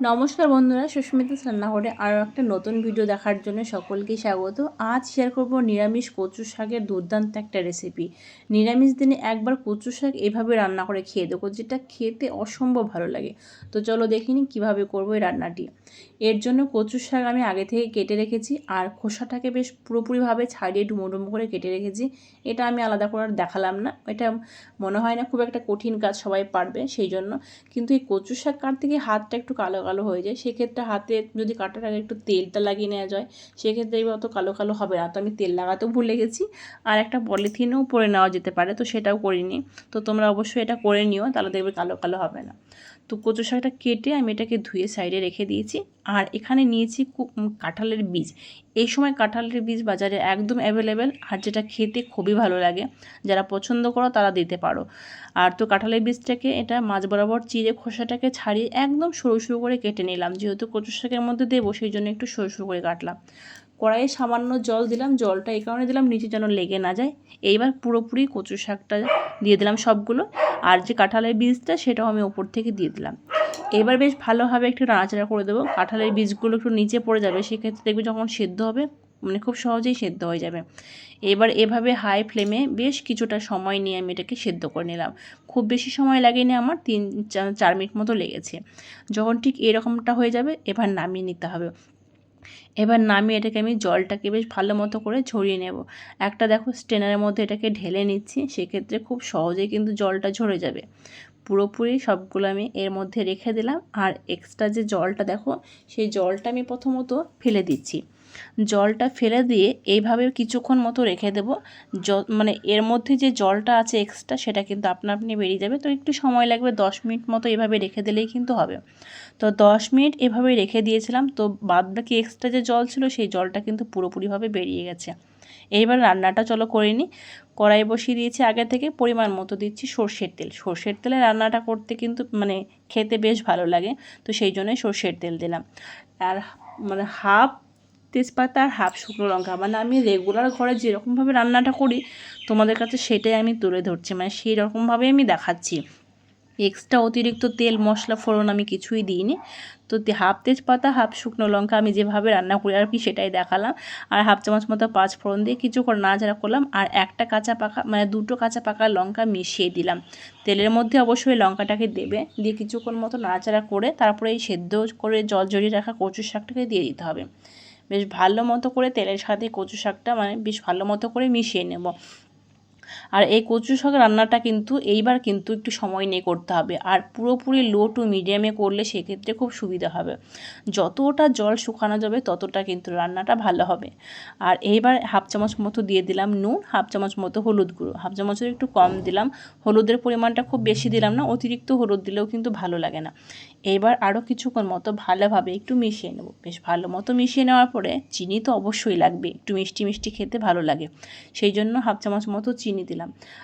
নমস্কার বন্ধুরা, সুস্মিতা রান্নাঘরে আরও একটা নতুন ভিডিও দেখার জন্য সকলকেই স্বাগত। আজ শেয়ার করব নিরামিষ কচু শাকের দুর্দান্ত একটা রেসিপি নিরামিষ দিনে একবার কচু শাক এভাবে রান্না করে খেয়ে দেবো যেটা খেতে অসম্ভব ভালো লাগে। তো চলো দেখিনি কীভাবে করব এই রান্নাটি। এর জন্য কচু শাক আমি আগে থেকে কেটে রেখেছি, আর খোসাটাকে বেশ পুরোপুরিভাবে ছাড়িয়ে ডুমো ডুমো করে কেটে রেখেছি। এটা আমি আলাদা করে দেখালাম না। এটা মনে হয় না খুব একটা কঠিন কাজ সবাই পারবে সেই জন্য। কিন্তু এই কচু শাক কাটতে গিয়ে হাতটা একটু কালো কালো হয়ে যায়। সেক্ষেত্রে হাতে যদি কাটার আগে একটু তেলটা লাগিয়ে নেওয়া যায়, সেক্ষেত্রে অত কালো কালো হবে না। তো আমি তেল লাগাতেও ভুলে গেছি। আর একটা পলিথিনও পরে নেওয়া যেতে পারে, তো সেটাও করিনি। তো তোমরা অবশ্যই এটা করে নিও, তাহলে দেখবে কালো কালো হবে না। তো কচু শাকটা কেটে আমি এটাকে ধুয়ে সাইডে রেখে দিয়েছি। আর এখানে নিয়েছি কাঁঠালের বীজ। এই সময় কাঁঠালের বীজ বাজারে একদম অ্যাভেলেবেল আর যেটা খেতে খুবই ভালো লাগে। যারা পছন্দ করো তারা দিতে পারো। আর তো কাঁঠালের বীজটাকে এটা মাছ বরাবর চিড়ে খোসাটাকে ছাড়িয়ে একদম সরু সরু করে কেটে নিলাম। যেহেতু কচু শাকের মধ্যে দেবো, সেই জন্য একটু সরু সরু করে কাটলাম। কড়াইয়ে সামান্য জল দিলাম। জলটা এই কারণে দিলাম, নিচে যেন লেগে না যায়। এইবার পুরোপুরি কচু শাকটা দিয়ে দিলাম সবগুলো। আর যে কাঁঠালের বীজটা, সেটাও আমি ওপর থেকে দিয়ে দিলাম। এবার বেশ ভালোভাবে একটু নাড়াচাড়া করে দেবো। কাঁঠালের বীজগুলো একটু নিচে পড়ে যাবে, সেক্ষেত্রে দেখবে যখন সেদ্ধ হবে মানে খুব সহজেই সেদ্ধ হয়ে যাবে। এবার এভাবে হাই ফ্লেমে বেশ কিছুটা সময় নিয়ে আমি এটাকে সেদ্ধ করে নিলাম। খুব বেশি সময় লাগেনি আমার, তিন, চার মিনিট মতো লেগেছে। যখন ঠিক এরকমটা হয়ে যাবে, এবার নামিয়ে নিতে হবে। এবার নামিয়ে এটাকে আমি জলটাকে বেশ ভালো মতো করে ঝরিয়ে নেব। একটা দেখো স্টেনারের মধ্যে এটাকে ঢেলে নিচ্ছি, সেক্ষেত্রে খুব সহজেই কিন্তু জলটা ঝরে যাবে। পুরোপুরি সবগুলো আমি এর মধ্যে রেখে দিলাম। আর এক্সট্রা যে জলটা দেখো, সেই জলটা আমি প্রথমত ফেলে দিচ্ছি। জলটা ফেলে দিয়ে এইভাবে কিছুক্ষণ মতো রেখে দেব। মানে এর মধ্যে যে জলটা আছে এক্সট্রা সেটা কিন্তু আপনা আপনি বেরিয়ে যাবে। তো একটু সময় লাগবে, দশ মিনিট মতো এভাবে রেখে দিলেই কিন্তু হবে। তো দশ মিনিট এভাবে রেখে দিয়েছিলাম। তো বাদ বাকি এক্সট্রা যে জল ছিল সেই জলটা কিন্তু পুরোপুরিভাবে বেরিয়ে গেছে। এইবার রান্নাটা চলো করে নিই। কড়াই বসিয়ে দিয়েছি আগে থেকে, পরিমাণ মতো দিচ্ছি সর্ষের তেল। সর্ষের তেলে রান্নাটা করতে কিন্তু মানে খেতে বেশ ভালো লাগে। তো সেই জন্যই সর্ষের তেল দিলাম। আর মানে হাফ তেজপাতা আর হাফ শুকনো লঙ্কা। মানে আমি রেগুলার ঘরে যেরকমভাবে রান্নাটা করি, তোমাদের কাছে সেটাই আমি তুলে ধরছি। মানে সেই রকমভাবেই আমি দেখাচ্ছি। এক্সট্রা অতিরিক্ত তেল, মশলা, ফোড়ন আমি কিছুই দিইনি। তো হাফ তেজপাতা, হাফ শুকনো লঙ্কা আমি যেভাবে রান্না করি আর কি সেটাই দেখালাম। আর হাফ চামচ মতো পাঁচ ফোড়ন দিয়ে কিছুক্ষণ নাড়াচাড়া করলাম। আর একটা কাঁচা পাকা মানে দুটো কাঁচা পাকা লঙ্কা মিশিয়ে দিলাম। তেলের মধ্যে অবশ্যই লঙ্কাটাকে দেবে। দিয়ে কিছুক্ষণ মতো নাড়াচাড়া করে তারপরে এই সেদ্ধ করে জল জড়িয়ে রাখা কচু শাকটাকে দিয়ে দিতে হবে। বেশ ভালো মতো করে তেলের সাথে কচু শাকটা মানে বেশ ভালো মতো করে মিশিয়ে নেব। আর এই কচু শাক রান্নাটা কিন্তু এইবার কিন্তু একটু সময় নিয়ে করতে হবে। আর পুরোপুরি লো টু মিডিয়ামে করলে সেক্ষেত্রে খুব সুবিধা হবে। যতটা জল শুকানো যাবে ততটা কিন্তু রান্নাটা ভালো হবে। আর এইবার হাফ চামচ মতো দিয়ে দিলাম নুন, হাফ চামচ মতো হলুদ গুঁড়ো। হাফ চামচের একটু কম দিলাম। হলুদের পরিমাণটা খুব বেশি দিলাম না, অতিরিক্ত হলুদ দিলেও কিন্তু ভালো লাগে না। এবার আরও কিছুক্ষণ মতো ভালোভাবে একটু মিশিয়ে নেব। বেশ ভালো মতো মিশিয়ে নেওয়ার পরে চিনি তো অবশ্যই লাগবে। একটু মিষ্টি মিষ্টি খেতে ভালো লাগে। সেই জন্য হাফ চামচ মতো চিনি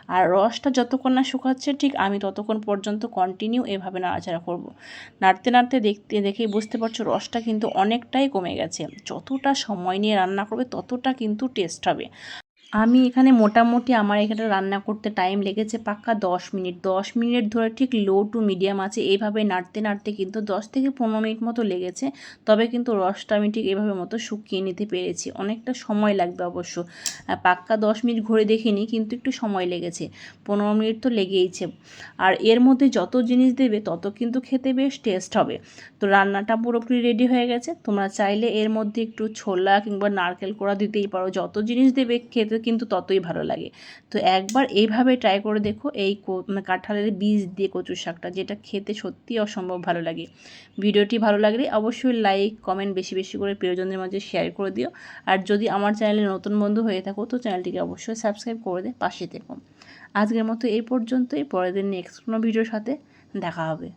আর রসটা যতক্ষণ না শুকাচ্ছে ঠিক আমি ততক্ষণ পর্যন্ত কন্টিনিউ এভাবে নাড়াচাড়া করব। নাড়তে নাড়তে দেখতে দেখেই বুঝতে পারছ রসটা কিন্তু অনেকটাই কমে গেছে। যতটা সময় নিয়ে রান্না করবে ততটা কিন্তু টেস্ট হবে। আমি এখানে মোটামুটি আমার এখানে রান্না করতে টাইম লেগেছে পাক্কা দশ মিনিট। দশ মিনিট ধরে ঠিক লো টু মিডিয়াম আছে। এইভাবে নাড়তে নাড়তে কিন্তু দশ থেকে পনেরো মিনিট মতো লেগেছে। তবে কিন্তু রসটা আমি ঠিক এভাবে মতো শুকিয়ে নিতে পেরেছি। অনেকটা সময় লাগবে অবশ্য। পাক্কা দশ মিনিট ঘুরে দেখিনি, কিন্তু একটু সময় লেগেছে। পনেরো মিনিট তো লেগেইছে। আর এর মধ্যে যত জিনিস দেবে, তত কিন্তু খেতে বেশ টেস্ট হবে। তো রান্নাটা পুরোপুরি রেডি হয়ে গেছে। তোমরা চাইলে এর মধ্যে একটু ছোলা কিংবা নারকেল কোড়া দিতেই পারো। যত জিনিস দেবে খেতে কিন্তু ততই ভালো লাগে। তো একবার এইভাবে ট্রাই করে দেখো, এই মানে কাঁঠালের বীজ দিয়ে কচুর শাকটা, যেটা খেতে সত্যিই অসম্ভব ভালো লাগে। ভিডিওটি ভালো লাগলে অবশ্যই লাইক কমেন্ট বেশি বেশি করে প্রিয়জনদের মাঝে শেয়ার করে দিও। আর যদি আমার চ্যানেলে নতুন বন্ধু হয়ে থাকো, তো চ্যানেলটিকে অবশ্যই সাবস্ক্রাইব করে দে, পাশে থেকো। আজকের মতো এই পর্যন্তই, পরের দিন নেক্সট কোনো ভিডিওর সাথে দেখা হবে।